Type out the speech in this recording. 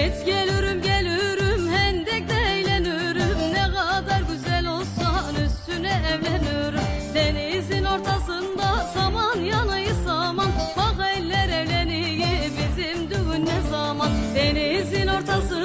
Geç gelirim gelirim hendekte eğlenirim. Ne kadar güzel olsan üstüne evlenirim. Denizin ortasında saman yanayı saman. Bak eller evleniyi bizim düğün ne zaman? Denizin ortası